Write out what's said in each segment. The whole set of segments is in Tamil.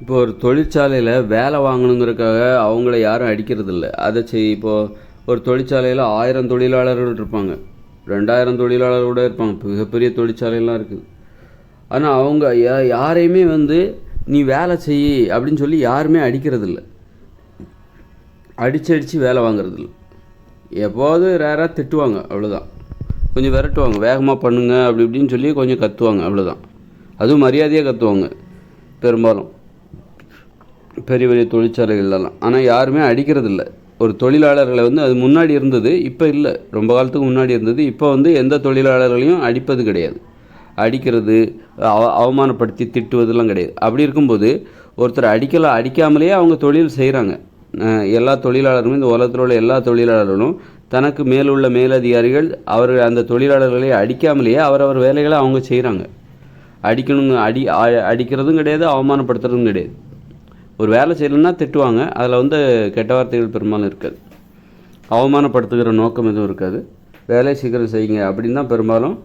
இப்போ ஒரு தொழிற்சாலையில் வேலை வாங்கணுங்கிறதுக்காக அவங்கள யாரும் அடிக்கிறது இல்லை அதை செய் இப்போது ஒரு தொழிற்சாலையில் ஆயிரம் தொழிலாளர்கள் இருப்பாங்க. ரெண்டாயிரம் தொழிலாளர்கள் கூட இருப்பாங்க. மிகப்பெரிய தொழிற்சாலையெல்லாம் இருக்குது. ஆனால் அவங்க யா யாரையுமே வந்து நீ வேலை செய் அப்படின்னு சொல்லி யாருமே அடிக்கிறது இல்லை அடிச்சு அடித்து வேலை வாங்குறது இல்லை எப்போது ரேராக திட்டுவாங்க. அவ்வளோதான் கொஞ்சம் விரட்டுவாங்க. வேகமாக பண்ணுங்க அப்படி இப்படின்னு சொல்லி கொஞ்சம் கத்துவாங்க. அவ்வளோதான் அதுவும் மரியாதையாக கத்துவாங்க. பெரும்பாலும். பெரிய பெரிய தொழிற்சாலைகள்லாம் ஆனால் யாருமே அடிக்கிறது இல்லை ஒரு தொழிலாளர்களை வந்து அது முன்னாடி இருந்தது இப்போ இல்லை. ரொம்ப காலத்துக்கு முன்னாடி இருந்தது. இப்போ வந்து எந்த தொழிலாளர்களையும் அடிப்பது கிடையாது. அடிக்கிறது அவ அவமானப்படுத்தி திட்டுவதெல்லாம் கிடையாது. அப்படி இருக்கும்போது ஒருத்தர் அடிக்கலாம் அடிக்காமலேயே அவங்க தொழில் செய்கிறாங்க எல்லா தொழிலாளர்களும் இந்த உலகத்தில் உள்ள எல்லா தொழிலாளர்களும் தனக்கு மேலுள்ள மேலதிகாரிகள் அவர்கள் அந்த தொழிலாளர்களை அடிக்காமலேயே அவரவர் வேலைகளை அவங்க செய்கிறாங்க அடிக்கணுங்க அடி அடிக்கிறதும் கிடையாது அவமானப்படுத்துறதும் கிடையாது. ஒரு வேலை செய்யலைன்னா திட்டுவாங்க. அதில் வந்து கெட்ட வார்த்தைகள் பெரும்பாலும் இருக்காது. அவமானப்படுத்துகிற நோக்கம் எதுவும் இருக்காது. வேலை சீக்கிரம் செய்யுங்க அப்படின்னு தான் பெரும்பாலும்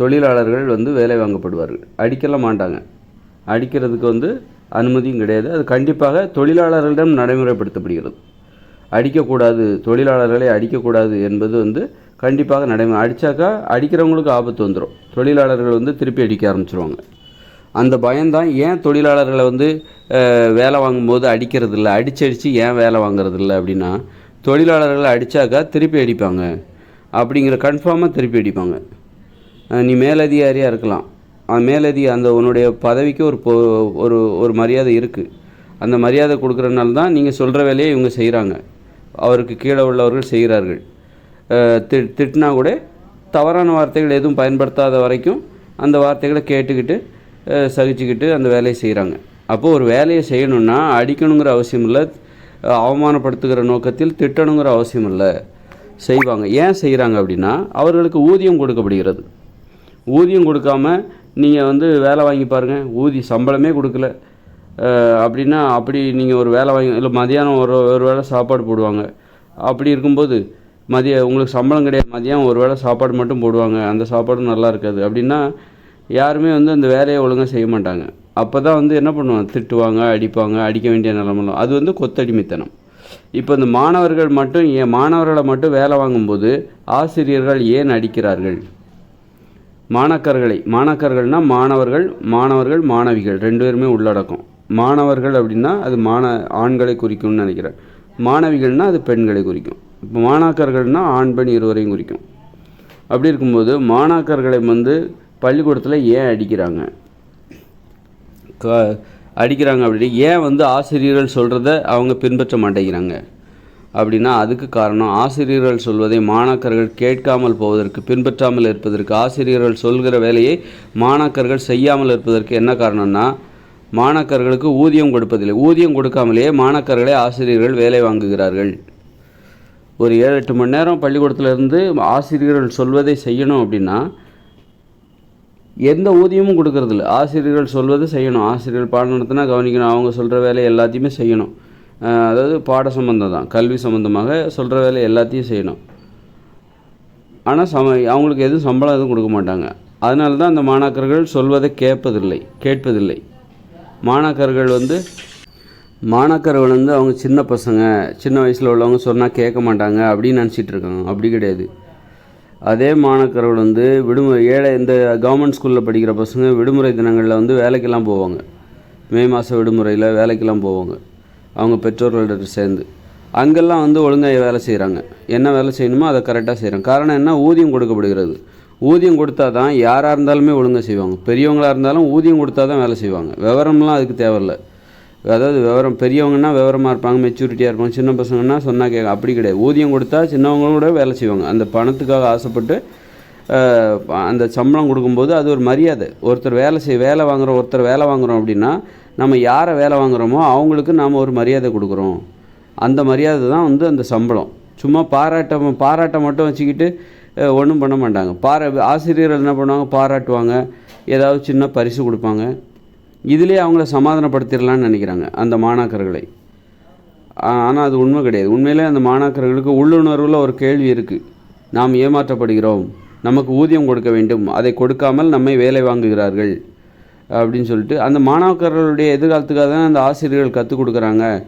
தொழிலாளர்கள் வந்து வேலை வாங்கப்படுவார்கள். அடிக்கலாம் மாட்டாங்க. அடிக்கிறதுக்கு வந்து அனுமதியும் கிடையாது. அது கண்டிப்பாக தொழிலாளர்களிடம் நடைமுறைப்படுத்தப்படுகிறது. அடிக்கக்கூடாது தொழிலாளர்களை அடிக்கக்கூடாது என்பது வந்து கண்டிப்பாக நடைமுறை. அடித்தாக்கா அடிக்கிறவங்களுக்கு ஆபத்து வந்துடும் தொழிலாளர்கள் வந்து திருப்பி அடிக்க ஆரம்பிச்சிருவாங்க. அந்த பயம்தான் ஏன் தொழிலாளர்களை வந்து வேலை வாங்கும்போது அடிக்கிறது இல்லை அடிச்சு அடித்து ஏன் வேலை வாங்குறது இல்லை அப்படின்னா தொழிலாளர்களை அடித்தாக்கா திருப்பி அடிப்பாங்க. அப்படிங்கிற கன்ஃபார்மாக திருப்பி அடிப்பாங்க. நீ மேலதிகாரியாக இருக்கலாம். அந்த மேலதி அந்த உன்னுடைய பதவிக்கு ஒரு பொ ஒரு ஒரு மரியாதை இருக்குது அந்த மரியாதை கொடுக்குறனால தான் நீங்கள் சொல்கிற வேலையை இவங்க செய்கிறாங்க அவருக்கு கீழே உள்ளவர்கள் செய்கிறார்கள். தி திட்டினா கூட தவறான வார்த்தைகள் எதுவும் பயன்படுத்தாத வரைக்கும் அந்த வார்த்தைகளை கேட்டுக்கிட்டு சகிச்சுக்கிட்டு அந்த வேலையை செய்கிறாங்க அப்போது ஒரு வேலையை செய்யணும்னா அடிக்கணுங்கிற அவசியம் இல்லை அவமானப்படுத்துகிற நோக்கத்தில் திட்டணுங்கிற அவசியம் இல்லை செய்வாங்க. ஏன் செய்கிறாங்க அப்படின்னா அவர்களுக்கு ஊதியம் கொடுக்கப்படுகிறது. ஊதியம் கொடுக்காம நீங்கள் வந்து வேலை வாங்கி பாருங்கள் ஊதி சம்பளமே கொடுக்கல. அப்படின்னா அப்படி நீங்கள் ஒரு வேலை வாங்கி இல்லை மதியானம் ஒரு ஒரு வேளை சாப்பாடு போடுவாங்க. அப்படி இருக்கும்போது மதிய உங்களுக்கு சம்பளம் கிடையாது மதியம் ஒரு வேளை சாப்பாடு மட்டும் போடுவாங்க அந்த சாப்பாடும் நல்லா இருக்காது. அப்படின்னா யாருமே வந்து அந்த வேலையை ஒழுங்காக செய்ய மாட்டாங்க. அப்போ தான் வந்து என்ன பண்ணுவாங்க? திட்டுவாங்க அடிப்பாங்க அடிக்க வேண்டிய நிலமெல்லாம் அது வந்து கொத்தடிமைத்தனம். இப்போ இந்த மாணவர்கள் மட்டும் ஏன் மாணவர்களை மட்டும் வேலை வாங்கும்போது ஆசிரியர்கள் ஏன் அடிக்கிறார்கள்? மாணக்கர்களை மாணக்கர்கள்னால் மாணவர்கள் மாணவர்கள் மாணவிகள். ரெண்டு பேருமே உள்ளடக்கம். மாணவர்கள் அப்படின்னா அது மாண ஆண்களை குறிக்கும்னு நினைக்கிறேன். மாணவிகள்னா அது பெண்களை குறிக்கும். இப்போ மாணாக்கர்கள்னால் ஆண் பெண் இருவரையும் குறிக்கும். அப்படி இருக்கும்போது மாணாக்கர்களை வந்து பள்ளிக்கூடத்தில் ஏன் அடிக்கிறாங்க? க அடிக்கிறாங்க அப்படின்னு ஏன் வந்து ஆசிரியர்கள் சொல்கிறத அவங்க பின்பற்ற மாட்டேங்கிறாங்க? அப்படின்னா அதுக்கு காரணம் ஆசிரியர்கள் சொல்வதை மாணாக்கர்கள் கேட்காமல் போவதற்கு பின்பற்றாமல் இருப்பதற்கு ஆசிரியர்கள் சொல்கிற வேலையை மாணாக்கர்கள் செய்யாமல் இருப்பதற்கு என்ன காரணம்னா மாணாக்கர்களுக்கு ஊதியம் கொடுப்பதில்லை. ஊதியம் கொடுக்காமலேயே மாணாக்கர்களை ஆசிரியர்கள் வேலை வாங்குகிறார்கள். ஒரு ஏழு எட்டு மணி நேரம் பள்ளிக்கூடத்துல இருந்து ஆசிரியர்கள் சொல்வதை செய்யணும் அப்படின்னா எந்த ஊதியமும் கொடுக்கறதில்ல. ஆசிரியர்கள் சொல்வது செய்யணும். ஆசிரியர்கள் பாடம் நடத்தினா கவனிக்கணும். அவங்க சொல்கிற வேலை எல்லாத்தையுமே செய்யணும். அதாவது பாட சம்மந்தம் தான். கல்வி சம்மந்தமாக சொல்கிற வேலை எல்லாத்தையும் செய்யணும். ஆனால் சம அவங்களுக்கு எதுவும் சம்பளம் எதுவும் கொடுக்க மாட்டாங்க. அதனால தான் அந்த மாணாக்கர்கள் சொல்வதை கேட்பதில்லை. கேட்பதில்லை. மாணாக்கர்கள் வந்து மாணாக்கர்கள் வந்து அவங்க சின்ன பசங்க சின்ன வயசில் உள்ளவங்க சொன்னால் கேட்க மாட்டாங்க அப்படின்னு நினச்சிட்டு இருக்காங்க. அப்படி கிடையாது. அதே மாணாக்கர்கள் வந்து விடுமுறை ஏழை இந்த கவர்மெண்ட் ஸ்கூலில் படிக்கிற பசங்க விடுமுறை தினங்களில் வந்து வேலைக்கெல்லாம் போவாங்க. மே மாத விடுமுறையில் வேலைக்கெல்லாம் போவாங்க. அவங்க பெற்றோர்கள்ட்ட சேர்ந்து. அங்கெல்லாம் வந்து ஒழுங்காக வேலை செய்கிறாங்க என்ன வேலை செய்யணுமோ அதை கரெக்டாக செய்கிறாங்க காரணம் என்ன? ஊதியம் கொடுக்கப்படுகிறது. ஊதியம் கொடுத்தா தான் யாராக இருந்தாலுமே ஒழுங்காக செய்வாங்க. பெரியவங்களாக இருந்தாலும் ஊதியம் கொடுத்தா தான் வேலை செய்வாங்க. விவரம்லாம் அதுக்கு தேவையில்ல. அதாவது விவரம் பெரியவங்கன்னா விவரமாக இருப்பாங்க மெச்சூரிட்டியாக இருப்பாங்க. சின்ன பசங்கன்னா சொன்னால் கேட்க அப்படி கிடையாது. ஊதியம் கொடுத்தா சின்னவங்களும் கூட வேலை செய்வாங்க. அந்த பணத்துக்காக ஆசைப்பட்டு அந்த சம்பளம் கொடுக்கும்போது அது ஒரு மரியாதை. ஒருத்தர் வேலை செய் வேலை வாங்குகிறோம் ஒருத்தர் வேலை வாங்குறோம் அப்படின்னா நம்ம யாரை வேலை வாங்குறோமோ அவங்களுக்கு நாம் ஒரு மரியாதை கொடுக்குறோம். அந்த மரியாதை தான் வந்து அந்த சம்பளம். சும்மா பாராட்ட பாராட்டம் மட்டும் வச்சுக்கிட்டு ஒன்றும் பண்ண மாட்டாங்க. பாரா ஆசிரியர்கள் என்ன பண்ணுவாங்க? பாராட்டுவாங்க. ஏதாவது சின்ன பரிசு கொடுப்பாங்க. இதிலே அவங்கள சமாதானப்படுத்திடலான்னு நினைக்கிறாங்க அந்த மாணாக்கர்களை. ஆனால் அது உண்மை கிடையாது. உண்மையிலே அந்த மாணாக்கர்களுக்கு உள்ளுணர்வில் ஒரு கேள்வி இருக்குது நாம் ஏமாற்றப்படுகிறோம். நமக்கு ஊதியம் கொடுக்க வேண்டும். அதை கொடுக்காமல் நம்மை வேலை வாங்குகிறார்கள். அப்படின்னு சொல்லிட்டு அந்த மாணாக்கர்களுடைய எதிர்காலத்துக்காக தான் அந்த ஆசிரியர்கள் கற்றுக் கொடுக்குறாங்க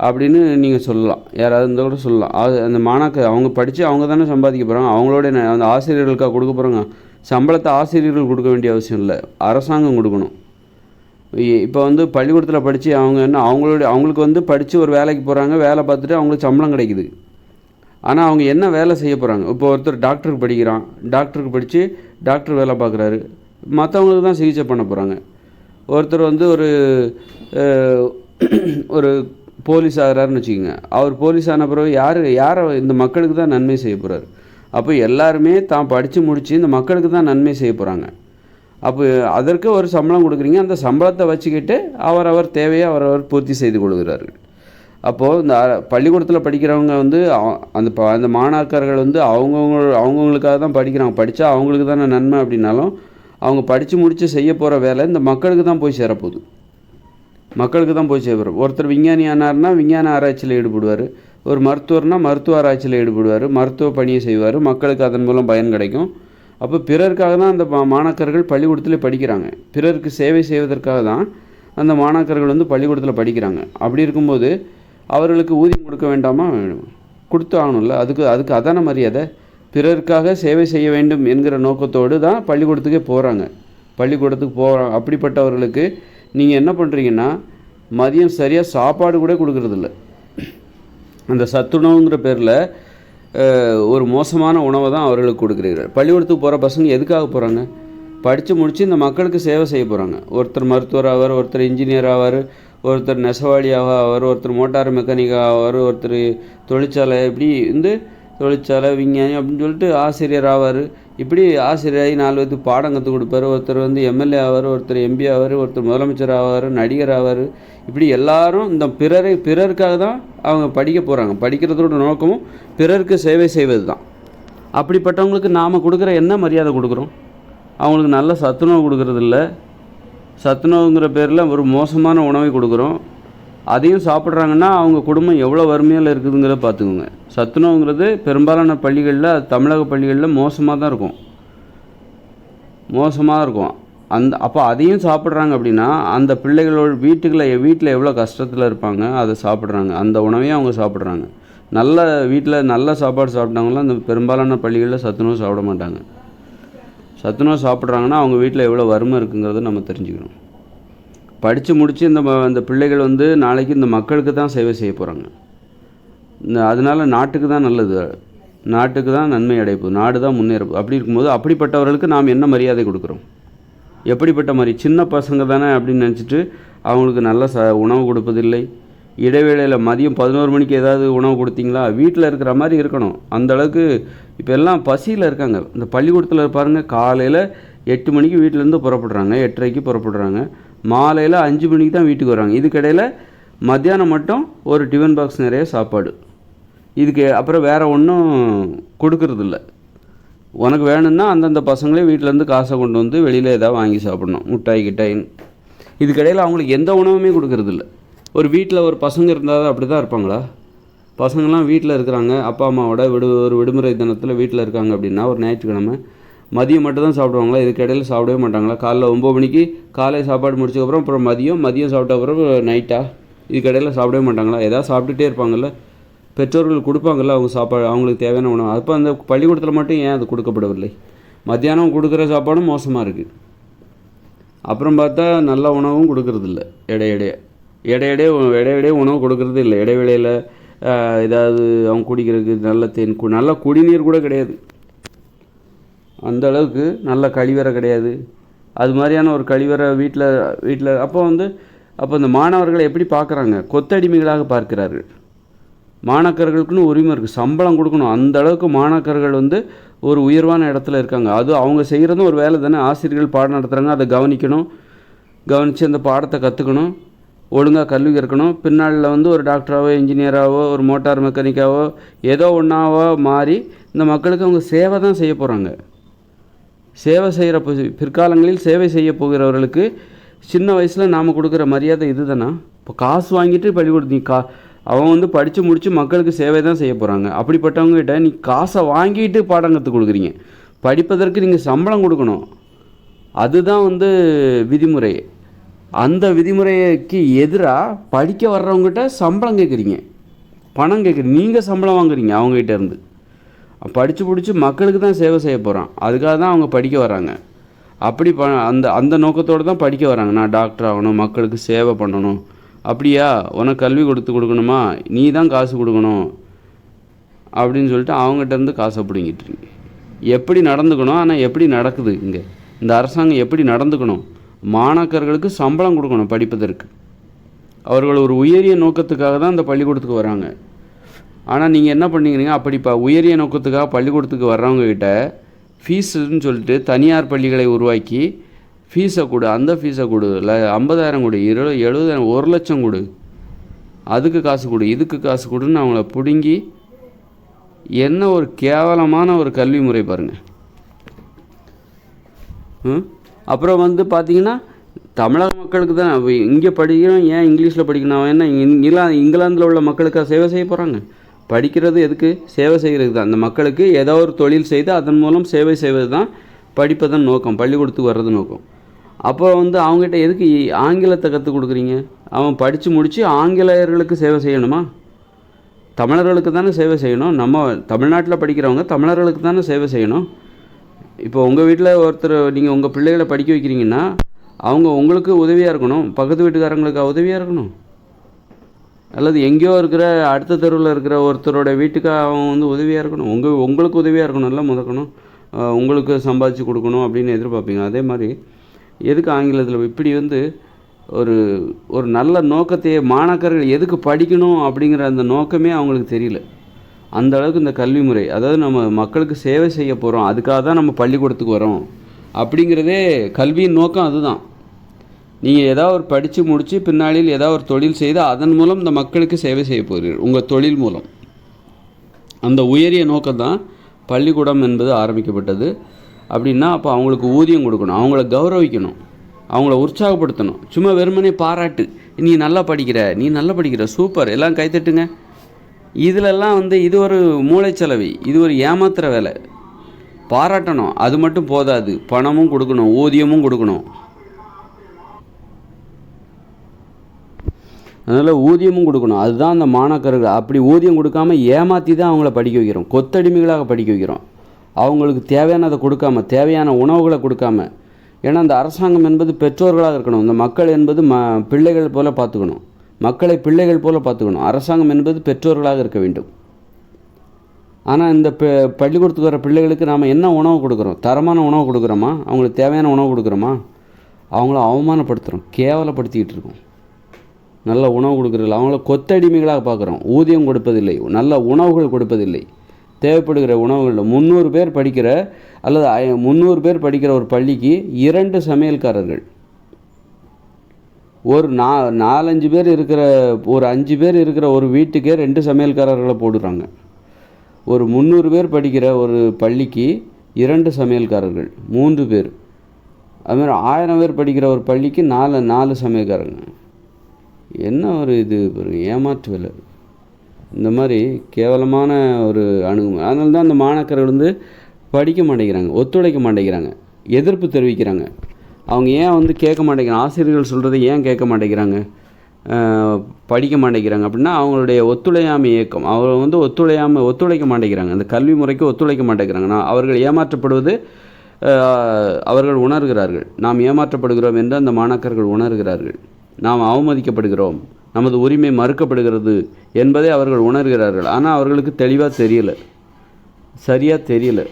அப்படின்னு நீங்கள் சொல்லலாம். யாராவது இருந்தால் கூட சொல்லலாம். அது அந்த மாணாக்கர் அவங்க படித்து அவங்க தானே சம்பாதிக்க போகிறாங்க அவங்களோட ந- அந்த ஆசிரியர்களுக்காக கொடுக்க போகிறாங்க சம்பளத்தை ஆசிரியர்கள் கொடுக்க வேண்டிய அவசியம் இல்லை. அரசாங்கம் கொடுக்கணும். இப்போ வந்து பள்ளிக்கூடத்தில் படித்து அவங்க என்ன அவங்களுடைய அவங்களுக்கு வந்து படித்து ஒரு வேலைக்கு போகிறாங்க வேலை பார்த்துட்டு அவங்களுக்கு சம்பளம் கிடைக்குது. ஆனால் அவங்க என்ன வேலை செய்ய போகிறாங்க இப்போ ஒருத்தர் டாக்டருக்கு படிக்கிறான் டாக்டருக்கு படித்து டாக்டர் வேலை பார்க்குறாரு. மற்றவங்களுக்கு தான் சிகிச்சை பண்ண போகிறாங்க ஒருத்தர் வந்து ஒரு ஒரு போலீஸ் ஆகிறாருன்னு வச்சுக்கோங்க. அவர் போலீஸ் ஆன பிறகு யார் யாரை இந்த மக்களுக்கு தான் நன்மை செய்ய போகிறாரு அப்போ எல்லாருமே தான் படித்து முடித்து இந்த மக்களுக்கு தான் நன்மை செய்ய போகிறாங்க அப்போ அதற்கு ஒரு சம்பளம் கொடுக்குறீங்க. அந்த சம்பளத்தை வச்சுக்கிட்டு அவரவர் தேவையை அவரவர் பூர்த்தி செய்து கொள்கிறார்கள். அப்போது இந்த பள்ளிக்கூடத்தில் படிக்கிறவங்க வந்து அந்த ப அந்த மாணாக்கர்கள் வந்து அவங்கவுங்க அவங்கவுங்களுக்காக தான் படிக்கிறாங்க. படித்தா அவங்களுக்கு தானே நன்மை அப்படின்னாலும் அவங்க படித்து முடித்து செய்ய போகிற வேலை இந்த மக்களுக்கு தான் போய் சேரப்போகுது. மக்களுக்கு தான் போய் சேரும் ஒருத்தர் விஞ்ஞானி ஆனார்னா விஞ்ஞான ஆராய்ச்சியில் ஈடுபடுவார். ஒரு மருத்துவர்னா மருத்துவ ஆராய்ச்சியில் ஈடுபடுவார். மருத்துவ பணியை செய்வார். மக்களுக்கு அதன் மூலம் பயன் கிடைக்கும். அப்போ பிறருக்காக தான் அந்த மா- மாணாக்கர்கள் பள்ளிக்கூடத்தில் படிக்கிறாங்க. பிறருக்கு சேவை செய்வதற்காக தான் அந்த மாணாக்கர்கள் வந்து பள்ளிக்கூடத்தில் படிக்கிறாங்க. அப்படி இருக்கும்போது அவர்களுக்கு ஊதியம் கொடுக்க வேண்டாமா? கொடுத்து ஆகணும்ல. அதுக்கு அதுக்கு அதான மரியாதை. பிறருக்காக சேவை செய்ய வேண்டும் என்கிற நோக்கத்தோடு தான் பள்ளிக்கூடத்துக்கே போகிறாங்க பள்ளிக்கூடத்துக்கு போகிறாங்க அப்படிப்பட்டவர்களுக்கு நீங்கள் என்ன பண்ணுறீங்கன்னா மதியம் சரியாக சாப்பாடு கூட கொடுக்கறதில்ல. அந்த சத்துணவுங்கிற பேரில் ஒரு மோசமான உணவை தான் அவர்களுக்கு கொடுக்குறீர்கள். பள்ளிக்கூடத்துக்கு போகிற பசங்க எதுக்காக போகிறாங்க படித்து முடித்து இந்த மக்களுக்கு சேவை செய்ய போகிறாங்க ஒருத்தர் மருத்துவர் ஆவார் ஒருத்தர் இன்ஜினியர் ஆவார் ஒருத்தர் நெசவாளியாக ஆவார் ஒருத்தர் மோட்டார் மெக்கானிக் ஆவார் ஒருத்தர் தொழிற்சாலை இப்படி வந்து தொழிற்சாலை விஞ்ஞானி அப்படின்னு சொல்லிட்டு ஆசிரியர் ஆவார். இப்படி ஆசிரியராகி நாலு பேர்த்து பாடம் கற்றுக் கொடுப்பாரு. ஒருத்தர் வந்து எம்எல்ஏ ஆவார் ஒருத்தர் எம்பி ஆவார் ஒருத்தர் முதலமைச்சர் ஆவார் நடிகர் ஆவார். இப்படி எல்லாரும் இந்த பிறரை பிறருக்காக தான் அவங்க படிக்க போகிறாங்க படிக்கிறதோட நோக்கமும் பிறருக்கு சேவை செய்வது தான் அப்படிப்பட்டவங்களுக்கு நாம் கொடுக்குற என்ன மரியாதை கொடுக்குறோம்? அவங்களுக்கு நல்ல சத்துணவு கொடுக்கறதில்ல. சத்துணவுங்கிற பேரில் ஒரு மோசமான உணவை கொடுக்குறோம். அதையும் சாப்பிட்றாங்கன்னா அவங்க குடும்பம் எவ்வளோ வறுமையில் இருக்குதுங்கிறத பார்த்துக்கோங்க. சத்துணவுங்கிறது பெரும்பாலான பள்ளிகளில் தமிழக பள்ளிகளில் மோசமாக தான் இருக்கும். மோசமாக இருக்கும். அந்த அப்போ அதையும் சாப்பிட்றாங்க அப்படின்னா அந்த பிள்ளைகளோட வீட்டுக்குள்ள வீட்டில் எவ்வளோ கஷ்டத்தில் இருப்பாங்க அதை சாப்பிட்றாங்க. அந்த உணவையும் அவங்க சாப்பிட்றாங்க. நல்ல வீட்டில் நல்ல சாப்பாடு சாப்பிட்டாங்களாம் அந்த பெரும்பாலான பள்ளிகளில் சத்துணவு சாப்பிட மாட்டாங்க. சத்துணவு சாப்பிட்றாங்கன்னா அவங்க வீட்டில் எவ்வளோ வறுமை இருக்குங்கிறத நம்ம தெரிஞ்சுக்கணும். படித்து முடித்து இந்த ம- இந்த பிள்ளைகள் வந்து நாளைக்கு இந்த மக்களுக்கு தான் சேவை செய்ய போகிறாங்க இந்த அதனால நாட்டுக்கு தான் நல்லது. நாட்டுக்கு தான் நன்மை அடைப்பு. நாடு தான் முன்னேறும் அப்படி இருக்கும்போது அப்படிப்பட்டவர்களுக்கு நாம் என்ன மரியாதை கொடுக்குறோம்? எப்படிப்பட்ட மாதிரி சின்ன பசங்க தானே அப்படின்னு நினச்சிட்டு அவங்களுக்கு நல்ல ச உணவு கொடுப்பதில்லை. இடைவேளையில் மதியம் பதினோரு மணிக்கு ஏதாவது உணவு கொடுத்தீங்களா? வீட்டில் இருக்கிற மாதிரி இருக்கணும். அந்த அளவுக்கு இப்போ எல்லாம் பசியில் இருக்காங்க. இந்த பள்ளிக்கூடத்தில் பாருங்கள் காலையில் எட்டு மணிக்கு வீட்டிலேருந்து புறப்படுறாங்க. எட்டரைக்கு புறப்படுறாங்க. மாலையில் அஞ்சு மணிக்கு தான் வீட்டுக்கு வராங்க. இதுக்கிடையில் மத்தியானம் மட்டும் ஒரு டிஃபன் பாக்ஸ் நிறைய சாப்பாடு. இதுக்கு அப்புறம் வேறு ஒன்றும் கொடுக்கறதில்ல. உனக்கு வேணும்னா அந்தந்த பசங்களே வீட்டிலேருந்து காசை கொண்டு வந்து வெளியில் ஏதாவது வாங்கி சாப்பிடணும். முட்டாய் கிட்டாயின்னு. இதுக்கிடையில் அவங்களுக்கு எந்த உணவுமே கொடுக்கறதில்ல. ஒரு வீட்டில் ஒரு பசங்க இருந்தால் தான் அப்படி தான் இருப்பாங்களா? பசங்களாம் வீட்டில் இருக்கிறாங்க. அப்பா அம்மாவோட விடு ஒரு விடுமுறை தினத்தில் வீட்டில் இருக்காங்க அப்படின்னா ஒரு ஞாயிற்றுக்கிழமை மதியம் மட்டும் தான் சாப்பிடுவாங்களா இதுக்கிடையில் சாப்பிடவே மாட்டாங்களா? காலைல ஒம்பது மணிக்கு காலை சாப்பாடு முடிச்சதுக்கப்புறம் அப்புறம் மதியம் மதியம் சாப்பிட்ட அப்புறம் நைட்டா இடையில சாப்பிடவே மாட்டாங்களா? ஏதாவது சாப்பிட்டுட்டே இருப்பாங்கல்ல? பெற்றோர்கள் கொடுப்பாங்கள்ல அவங்க சாப்பாடு அவங்களுக்கு தேவையான உணவு. அப்போ அந்த பள்ளிக்கூடத்தில் மட்டும் ஏன் அது கொடுக்கப்படவில்லை? மத்தியானம் கொடுக்குற சாப்பாடும் மோசமாக இருக்குது அப்புறம் பார்த்தா நல்ல உணவும் கொடுக்கறதில்ல இடையிடையே. இடையிடையே உ- இடையிடையே உணவு கொடுக்கறது இல்லை. இடைவேளையில் ஏதாவது அவங்க குடிக்கிறதுக்கு நல்ல தேன் கு நல்ல குடிநீர் கூட கிடையாது. அந்த அளவுக்கு நல்ல கழிவறை கிடையாது. அது மாதிரியான ஒரு கழிவறை வீட்டில் வீட்டில் அப்போ வந்து அப்போ இந்த மாணவர்களை எப்படி பார்க்குறாங்க? கொத்தடிமைகளாக பார்க்கிறார்கள். மாணாக்கர்களுக்குன்னு உரிமை இருக்குது சம்பளம் கொடுக்கணும். அந்த அளவுக்கு மாணாக்கர்கள் வந்து ஒரு உயர்வான இடத்துல இருக்காங்க. அது அவங்க செய்கிறதும் ஒரு வேலை தானே. ஆசிரியர்கள் பாடம் நடத்துகிறாங்க அதை கவனிக்கணும். கவனித்து அந்த பாடத்தை கற்றுக்கணும் ஒழுங்காக கல்வி கற்கணும். பின்னாளில் வந்து ஒரு டாக்டராகவோ இன்ஜினியராகவோ ஒரு மோட்டார் மெக்கானிக்காவோ ஏதோ ஒன்றாவோ மாறி இந்த மக்களுக்கு அவங்க சேவை தான் செய்ய போகிறாங்க சேவை செய்கிற பிற்காலங்களில் சேவை செய்ய போகிறவர்களுக்கு சின்ன வயசில் நாம் கொடுக்குற மரியாதை இதுதானா? இப்போ காசு வாங்கிட்டு பள்ளிக்கூடம் நீ கா அவன் வந்து படித்து முடித்து மக்களுக்கு சேவை தான் செய்ய போகிறாங்க அப்படிப்பட்டவங்ககிட்ட நீ காசை வாங்கிட்டு பாடம் கற்றுக் கொடுக்குறீங்க. படிப்பதற்கு நீங்கள் சம்பளம் கொடுக்கணும். அதுதான் வந்து விதிமுறை. அந்த விதிமுறைக்கு எதிராக படிக்க வர்றவங்ககிட்ட சம்பளம் கேட்குறீங்க. பணம் கேட்குறீங்க. நீங்கள் சம்பளம் வாங்குறீங்க அவங்ககிட்ட இருந்து. படித்து பிடிச்சி மக்களுக்கு தான் சேவை செய்ய போகிறான் அதுக்காக தான் அவங்க படிக்க வராங்க அப்படி ப அந்த அந்த நோக்கத்தோடு தான் படிக்க வராங்க நான் டாக்டர் ஆகணும் மக்களுக்கு சேவை பண்ணணும். அப்படியா? உனக்கு கல்வி கொடுத்து கொடுக்கணுமா? நீ தான் காசு கொடுக்கணும். அப்படின்னு சொல்லிட்டு அவங்ககிட்டருந்து காசை பிடுங்கிட்டு எப்படி நடந்துக்கணும்? ஆனால் எப்படி நடக்குது இங்கே? இந்த அரசாங்கம் எப்படி நடந்துக்கணும்? மாணாக்கர்களுக்கு சம்பளம் கொடுக்கணும் படிப்பதற்கு. அவர்கள் ஒரு உயரிய நோக்கத்துக்காக தான் இந்த பள்ளிக்கூடத்துக்கு வராங்க. ஆனால் நீங்கள் என்ன பண்ணிக்கிறீங்க அப்படி இப்போ உயரிய நோக்கத்துக்காக பள்ளிக்கூடத்துக்கு வர்றவங்கக்கிட்ட ஃபீஸுன்னு சொல்லிட்டு தனியார் பள்ளிகளை உருவாக்கி ஃபீஸை கொடு அந்த ஃபீஸை கொடு இல்லை ஐம்பதாயிரம் கொடு இரு எழுபதாயிரம் ஒரு லட்சம் கொடு. அதுக்கு காசு கொடு இதுக்கு காசு கொடுன்னு அவங்கள பிடுங்கி என்ன ஒரு கேவலமான ஒரு கல்வி முறை பாருங்கள் அப்புறம் வந்து பார்த்தீங்கன்னா தமிழக மக்களுக்கு தான் இங்கே படிக்கிறோம் ஏன் இங்கிலீஷில் படிக்கணும் என்ன இங்கிலா இங்கிலாந்தில் உள்ள மக்களுக்காக சேவை செய்ய போகிறாங்க படிக்கிறது எதுக்கு? சேவை செய்கிறது தான். அந்த மக்களுக்கு ஏதோ ஒரு தொழில் செய்து அதன் மூலம் சேவை செய்வது தான் படிப்பதன் நோக்கம் பள்ளிக்கூடத்துக்கு வர்றது நோக்கம். அப்போ வந்து அவங்ககிட்ட எதுக்கு ஆங்கிலத்தை கற்றுக் கொடுக்குறீங்க? அவன் படித்து முடித்து ஆங்கிலேயர்களுக்கு சேவை செய்யணுமா? தமிழர்களுக்கு தானே சேவை செய்யணும். நம்ம தமிழ்நாட்டில் படிக்கிறவங்க தமிழர்களுக்கு தானே சேவை செய்யணும். இப்போ உங்கள் வீட்டில் ஒருத்தர் நீங்கள் உங்கள் பிள்ளைகளை படிக்க வைக்கிறீங்கன்னா அவங்க உங்களுக்கு உதவியாக இருக்கணும். பக்கத்து வீட்டுக்காரங்களுக்கு உதவியாக இருக்கணும்? அல்லது எங்கேயோ இருக்கிற அடுத்த தெருவில் இருக்கிற ஒருத்தரோட வீட்டுக்கு அவன் வந்து உதவியாக இருக்கணும். உங்கள் உங்களுக்கு உதவியாக இருக்கணும்ல முதக்கணும். உங்களுக்கு சம்பாதிச்சு கொடுக்கணும் அப்படின்னு எதிர்பார்ப்பீங்க. அதே மாதிரி எதுக்கு ஆங்கிலத்தில் இப்படி வந்து ஒரு ஒரு நல்ல நோக்கத்தையே மாணாக்கர்கள் எதுக்கு படிக்கணும் அப்படிங்கிற அந்த நோக்கமே அவங்களுக்கு தெரியல. அந்த அளவுக்கு இந்த கல்வி முறை அதாவது நம்ம மக்களுக்கு சேவை செய்ய போகிறோம் அதுக்காக தான் நம்ம பள்ளிக்கூடத்துக்கு வரோம் அப்படிங்கிறதே கல்வியின் நோக்கம் அதுதான். நீங்கள் ஏதாவது ஒரு படித்து முடித்து பின்னாளில் ஏதாவது ஒரு தொழில் செய்து அதன் மூலம் இந்த மக்களுக்கு சேவை செய்ய போகிறீர்கள். உங்கள் தொழில் மூலம். அந்த உயரிய நோக்கம் தான் பள்ளிக்கூடம் என்பது ஆரம்பிக்கப்பட்டது. அப்படின்னா அப்போ அவங்களுக்கு ஊதியம் கொடுக்கணும். அவங்கள கௌரவிக்கணும். அவங்கள உற்சாகப்படுத்தணும். சும்மா வெறுமனே பாராட்டு. நீ நல்லா படிக்கிற. நீ நல்லா படிக்கிற. சூப்பர். எல்லாம் கைத்தட்டுங்க இதிலெல்லாம் வந்து இது ஒரு மூளைச்சலவை. இது ஒரு ஏமாத்துகிற வேலை. பாராட்டணும். அது மட்டும் போதாது. பணமும் கொடுக்கணும். ஊதியமும் கொடுக்கணும். அதனால் ஊதியமும் கொடுக்கணும். அதுதான் அந்த மாணாக்கர்கள். அப்படி ஊதியம் கொடுக்காம ஏமாற்றி தான் அவங்கள படிக்க வைக்கிறோம். கொத்தடிமைகளாக படிக்க வைக்கிறோம். அவங்களுக்கு தேவையானதை கொடுக்காம தேவையான உணவுகளை கொடுக்காம. ஏன்னா அந்த அரசாங்கம் என்பது பெற்றோர்களாக இருக்கணும். இந்த மக்கள் என்பது ம பிள்ளைகள் போல் பார்த்துக்கணும். மக்களை பிள்ளைகள் போல் பார்த்துக்கணும். அரசாங்கம் என்பது பெற்றோர்களாக இருக்க வேண்டும். ஆனால் இந்த ப பள்ளிக்கூடத்துக்கு வர பிள்ளைகளுக்கு நாம் என்ன உணவு கொடுக்குறோம்? தரமான உணவு கொடுக்குறோமா? அவங்களுக்கு தேவையான உணவு கொடுக்குறோமா? அவங்கள அவமானப்படுத்துகிறோம் கேவலப்படுத்திக்கிட்டு இருக்கோம். நல்ல உணவு கொடுக்குறதில்ல. அவங்கள கொத்தடிமைகளாக பார்க்குறோம். ஊதியம் கொடுப்பதில்லை. நல்ல உணவுகள் கொடுப்பதில்லை. தேவைப்படுகிற உணவுகளில் முந்நூறு பேர் படிக்கிற அல்லது ஐ- முந்நூறு பேர் படிக்கிற ஒரு பள்ளிக்கு இரண்டு சமையல்காரர்கள். ஒரு நா நாலஞ்சு பேர் இருக்கிற ஒரு அஞ்சு பேர் இருக்கிற ஒரு வீட்டுக்கே ரெண்டு சமையல்காரர்களை போடுறாங்க. ஒரு முந்நூறு பேர் படிக்கிற ஒரு பள்ளிக்கு இரண்டு சமையல்காரர்கள். மூன்று பேர். அதுமாதிரி ஆயிரம் பேர் படிக்கிற ஒரு பள்ளிக்கு நாலு நாலு சமையல்காரங்க. என்ன ஒரு இது ஒரு ஏமாற்று வேலை. இந்த மாதிரி கேவலமான ஒரு அணுகுமுறை. அதனால தான் அந்த மாணாக்கர்கள் வந்து படிக்க மாட்டேங்கிறாங்க ஒத்துழைக்க மாட்டேங்கிறாங்க எதிர்ப்பு தெரிவிக்கிறாங்க. அவங்க ஏன் வந்து கேட்க மாட்டேங்கிறாங்க ஆசிரியர்கள் சொல்கிறத ஏன் கேட்க மாட்டேங்கிறாங்க படிக்க மாட்டேங்கிறாங்க அப்படின்னா அவங்களுடைய ஒத்துழையாமை இயக்கம். அவங்க வந்து ஒத்துழையாமல் ஒத்துழைக்க மாட்டேங்கிறாங்க. அந்த கல்வி முறைக்கு ஒத்துழைக்க மாட்டேங்கிறாங்க. நான் அவர்கள் ஏமாற்றப்படுவது அவர்கள் உணர்கிறார்கள். நாம் ஏமாற்றப்படுகிறோம் என்று அந்த மாணாக்கர்கள் உணர்கிறார்கள். நாம் அவமதிக்கப்படுகிறோம். நமது உரிமை மறுக்கப்படுகிறது என்பதை அவர்கள் உணர்கிறார்கள். ஆனால் அவர்களுக்கு தெளிவாக தெரியல. சரியாக தெரியல.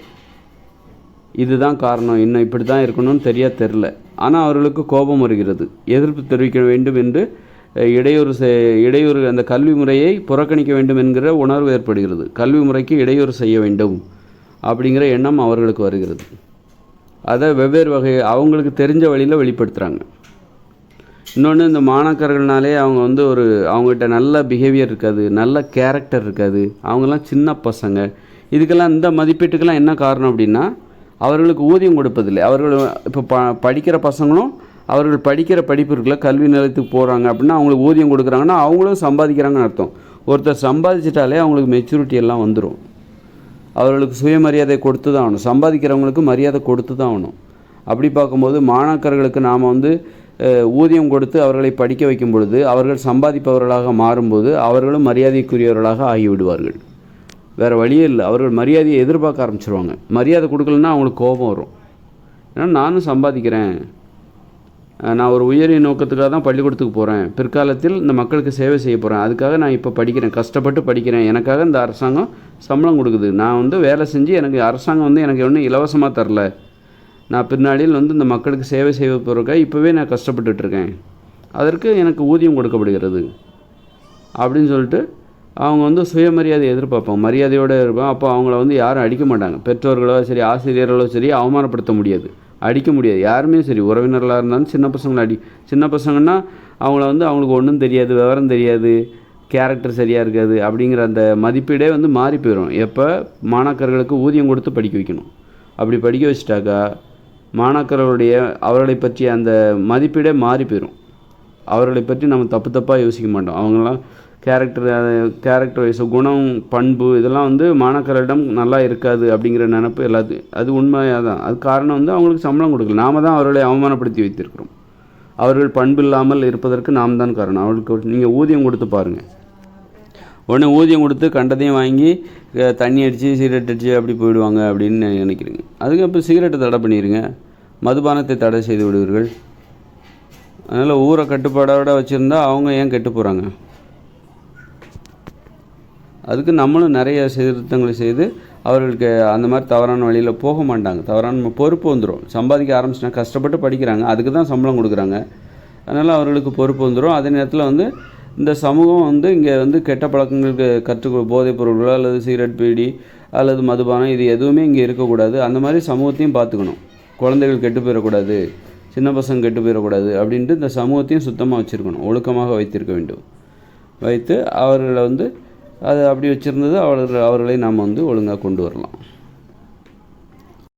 இதுதான் காரணம். இன்னும் இப்படி தான் இருக்கணும்னு தெரியா தெரில ஆனால் அவர்களுக்கு கோபம் வருகிறது. எதிர்ப்பு தெரிவிக்க வேண்டும் என்று இடையூறு செய்- இடையூறு அந்த கல்வி முறையை புறக்கணிக்க வேண்டும் என்கிற உணர்வு ஏற்படுகிறது. கல்வி முறைக்கு இடையூறு செய்ய வேண்டும் அப்படிங்கிற எண்ணம் அவர்களுக்கு வருகிறது. அதை வெவ்வேறு வகை அவங்களுக்கு தெரிஞ்ச வழியில் வெளிப்படுத்துகிறாங்க இன்னொன்று இந்த மாணாக்கர்கள்னாலே அவங்க வந்து ஒரு அவங்ககிட்ட நல்ல பிஹேவியர் இருக்காது நல்ல கேரக்டர் இருக்காது. அவங்கெல்லாம் சின்ன பசங்க. இதுக்கெல்லாம் இந்த மதிப்பீட்டுக்கெல்லாம் என்ன காரணம் அப்படின்னா அவர்களுக்கு ஊதியம் கொடுப்பதில்லை. அவர்கள் இப்போ ப படிக்கிற பசங்களும் அவர்கள் படிக்கிற படிப்பு இருக்குல்ல கல்வி நிலையத்துக்கு போகிறாங்க அப்படின்னா அவங்களுக்கு ஊதியம் கொடுக்குறாங்கன்னா அவங்களும் சம்பாதிக்கிறாங்கன்னு அர்த்தம். ஒருத்தர் சம்பாதிச்சிட்டாலே அவங்களுக்கு மெச்சூரிட்டி எல்லாம் வந்துடும் அவர்களுக்கு சுயமரியாதை கொடுத்து தான் ஆகணும். சம்பாதிக்கிறவங்களுக்கு மரியாதை கொடுத்து தான் ஆகணும். அப்படி பார்க்கும்போது மாணாக்கர்களுக்கு நாம் வந்து ஊதியம் கொடுத்து அவர்களை படிக்க வைக்கும் பொழுது அவர்கள் சம்பாதிப்பவர்களாக மாறும்போது அவர்களும் மரியாதைக்குரியவர்களாக ஆகிவிடுவார்கள். வேறு வழியே இல்லை. அவர்கள் மரியாதையை எதிர்பார்க்க ஆரம்பிச்சிருவாங்க. மரியாதை கொடுக்கலன்னா அவங்களுக்கு கோபம் வரும். ஏன்னா நானும் சம்பாதிக்கிறேன். நான் ஒரு உயரிய நோக்கத்துக்காக தான் பள்ளிக்கூடத்துக்கு போகிறேன் பிற்காலத்தில் இந்த மக்களுக்கு சேவை செய்ய போகிறேன் அதுக்காக நான் இப்போ படிக்கிறேன். கஷ்டப்பட்டு படிக்கிறேன். எனக்காக இந்த அரசாங்கம் சம்பளம் கொடுக்குது. நான் வந்து வேலை செஞ்சு எனக்கு அரசாங்கம் வந்து எனக்கு ஒன்றும் இலவசமாக தரல. நான் பின்னாளில் வந்து இந்த மக்களுக்கு சேவை செய்வதற்காக இப்போவே நான் கஷ்டப்பட்டுட்ருக்கேன். அதற்கு எனக்கு ஊதியம் கொடுக்கப்படுகிறது. அப்படின்னு சொல்லிட்டு அவங்க வந்து சுயமரியாதை எதிர்பார்ப்பாங்க. மரியாதையோடு இருப்பாங்க. அப்போ அவங்கள வந்து யாரும் அடிக்க மாட்டாங்க. பெற்றோர்களோ சரி ஆசிரியர்களோ சரி அவமானப்படுத்த முடியாது. அடிக்க முடியாது. யாருமே சரி உறவினர்களாக இருந்தாலும் சின்ன பசங்களை அடி சின்ன பசங்கன்னா அவங்கள வந்து அவங்களுக்கு ஒன்றும் தெரியாது விவரம் தெரியாது கேரக்டர் சரியாக இருக்காது அப்படிங்கிற அந்த மதிப்பீடே வந்து மாறி போயிடும் எப்போ? மாணாக்கர்களுக்கு ஊதியம் கொடுத்து படிக்க வைக்கணும். அப்படி படிக்க வச்சிட்டாக்கா மாணாக்கர்களுடைய அவர்களை பற்றிய அந்த மதிப்பீடே மாறி போயிடும் அவர்களை பற்றி நம்ம தப்பு தப்பாக யோசிக்க மாட்டோம். அவங்களாம் கேரக்டர் கேரக்டர் வைஸ் குணம் பண்பு இதெல்லாம் வந்து மாணாக்கரிடம் நல்லா இருக்காது அப்படிங்கிற நினப்பு எல்லாத்து அது உண்மையாக தான். அது காரணம் வந்து அவங்களுக்கு சம்பளம் கொடுக்கல. நாம தான் அவர்களை அவமானப்படுத்தி வைத்திருக்கிறோம். அவர்கள் பண்பு இல்லாமல் இருப்பதற்கு நாம் தான் காரணம். அவர்களுக்கு நீங்கள் ஊதியம் கொடுத்து பாருங்கள் உடனே ஊதியம் கொடுத்து கண்டதையும் வாங்கி தண்ணி அடித்து சிகரெட் அடித்து அப்படி போயிடுவாங்க அப்படின்னு நீ நினைக்கிறீங்க. அதுக்கு அப்போ சிகரெட்டை தடை பண்ணிடுங்க மதுபானத்தை தடை செய்து விடுவீர்கள். அதனால் ஊரை கட்டுப்பாடோட வச்சுருந்தா அவங்க ஏன் கெட்டு போகிறாங்க அதுக்கு நம்மளும் நிறைய சீர்திருத்தங்களை செய்து அவர்களுக்கு அந்த மாதிரி தவறான வழியில் போக மாட்டாங்க. தவறான பொறுப்பு வந்துடும் சம்பாதிக்க ஆரம்பிச்சுனா கஷ்டப்பட்டு படிக்கிறாங்க. அதுக்கு தான் சம்பளம் கொடுக்குறாங்க. அதனால் அவர்களுக்கு பொறுப்பு வந்துடும் அதே நேரத்தில் வந்து இந்த சமூகம் வந்து இங்கே வந்து கெட்ட பழக்கங்களுக்கு கற்றுக் போதைப் பொருள்களோ அல்லது சிகரெட் பீடி அல்லது மதுபானம் இது எதுவுமே இங்கே இருக்கக்கூடாது. அந்த மாதிரி சமூகத்தையும் பார்த்துக்கணும். குழந்தைகள் கெட்டு போயிடக்கூடாது. சின்ன பசங்க கெட்டு போயிடக்கூடாது அப்படின்ட்டு இந்த சமூகத்தையும் சுத்தமாக வச்சுருக்கணும். ஒழுக்கமாக வைத்திருக்க வேண்டும். வைத்து அவர்களை வந்து அது அப்படி வச்சுருந்தது அவர்கள் அவர்களை நாம் வந்து ஒழுங்காக கொண்டு வரலாம்.